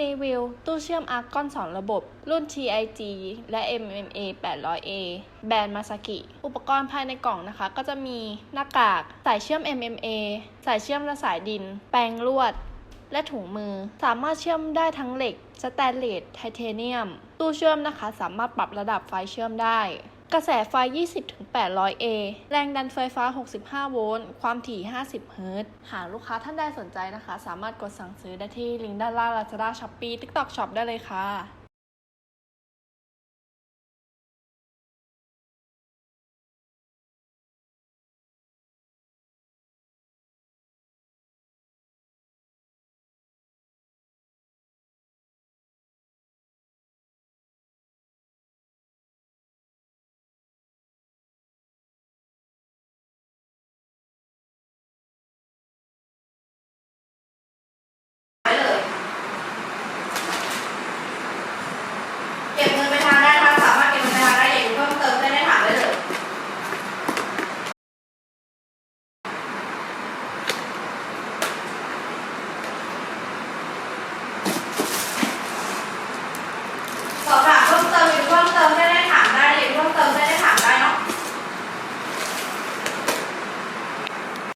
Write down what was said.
รีวิว ตู้เชื่อม Argon 2ระบบ รุ่น TIG และ MMA 800A แบรนด์มาซากิ อุปกรณ์ภายในกล่องนะคะ ก็จะมีหน้ากาก สายเชื่อม MMA สายเชื่อมและสายดิน แปรงลวด และถุงมือ สามารถเชื่อมได้ทั้งเหล็ก สแตนเลส ไทเทเนียม ตู้เชื่อมนะคะ สามารถปรับระดับไฟเชื่อมได้ กระแสไฟ 20-800A แรงดันไฟฟ้า 65 โวลต์ ความถี่ 50 เฮิรตซ์ หากลูกค้าท่านใดสนใจนะคะ สามารถกดสั่งซื้อได้ที่ลิงก์ด้านล่าง Lazada Shopee TikTok Shop ได้เลยค่ะ